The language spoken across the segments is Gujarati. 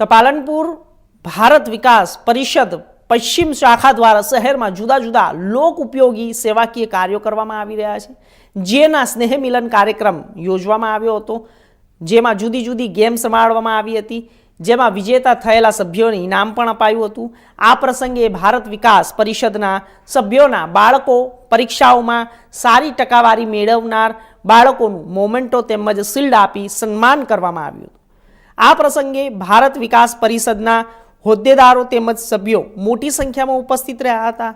તો પાલનપુર ભારત વિકાસ પરિષદ પશ્ચિમ શાખા દ્વારા શહેરમાં જુદા જુદા લોક ઉપયોગી સેવાકીય કાર્યો કરવામાં આવી રહ્યા છે. જેના સ્નેહ મિલન કાર્યક્રમ યોજવામાં આવ્યો હતો. જેમાં જુદી જુદી ગેમ્સ રમાડવામાં આવી હતી. જેમાં વિજેતા થયેલા સભ્યોને ઇનામ પણ અપાયું હતું. આ પ્રસંગે ભારત વિકાસ પરિષદના સભ્યોના બાળકો પરીક્ષાઓમાં સારી ટકાવારી મેળવનાર બાળકોનું મોમેન્ટો તેમજ શિલ્ડ આપી સન્માન કરવામાં આવ્યું હતું. આ પ્રસંગે ભારત વિકાસ પરિષદના હોદ્દેદારો તેમજ સભ્યો મોટી સંખ્યામાં ઉપસ્થિત રહ્યા હતા.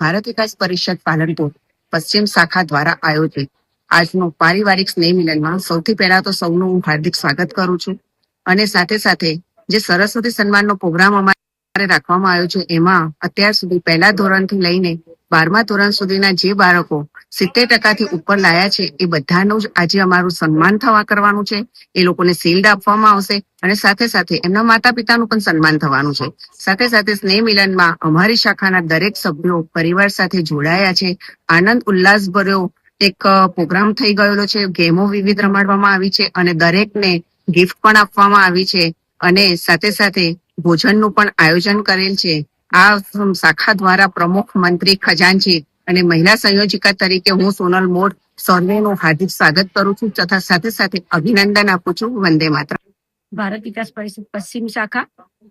ભારત વિકાસ પરિષદ પાલનપુર પશ્ચિમ શાખા દ્વારા આયોજિત આજનો પારિવારિક સ્નેહ મિલનમાં સૌથી પહેલા તો સૌનું હું હાર્દિક સ્વાગત કરું છું અને સાથે સાથે જે સરસ્વતી સન્માનનો પ્રોગ્રામ અમારે રાખવામાં આવ્યો છે, એમાં અત્યાર સુધી પહેલા ધોરણથી લઈને બારમા ધોરણ સુધીના જે બાળકો સિત્તેર ટકાથી ઉપર લાયા છે, એ બધાનું જ આજે અમારું સન્માન થવા કરવાનું છે. એ લોકોને શિલ્ડ આપવામાં આવશે અને સાથે સાથે એમના માતા પિતાનું પણ સન્માન થવાનું છે. સાથે સાથે સ્નેહ મિલનમાં અમારી શાખાના દરેક સભ્યો પરિવાર સાથે જોડાયા છે. આનંદ ઉલ્લાસ ભર્યો એક પ્રોગ્રામ થઈ ગયેલો છે. ગેમો વિવિધ રમાડવામાં આવી છે અને દરેકને ગિફ્ટ પણ આપવામાં આવી છે. અને સાથે સાથે ભોજનનું પણ આયોજન કરેલ છે. આ શાખા દ્વારા પ્રમુખ મંત્રી ખજાનજી અને મહિલા સંયોજિકા તરીકે હું સોનલ મોડ સર્વેનું હાર્દિક સ્વાગત કરું છું તથા સાથે સાથે અભિનંદન આપું છું. વંદે માત્ર ભારત વિકાસ પરિષદ પશ્ચિમ શાખા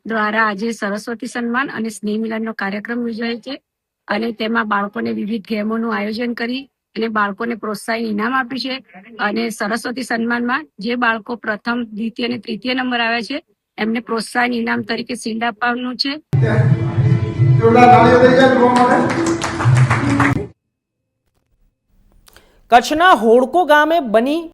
દ્વારા આજે સરસ્વતી સન્માન અને સ્નેહ મિલનનો કાર્યક્રમ યોજાય છે અને તેમાં બાળકોને વિવિધ ગેમોનું આયોજન કરી અને બાળકોને પ્રોત્સાહન ઇનામ આપ્યું છે અને સરસ્વતી સન્માનમાં જે બાળકો પ્રથમ, દ્વિતીય અને તૃતીય નંબર આવ્યા છે, એમને પ્રોત્સાહન ઇનામ તરીકે શિલ્ડ આપવાનું છે. જોરદાર તાળીઓ થઈ જાય માટે. કચ્છના હોડકો ગામે બની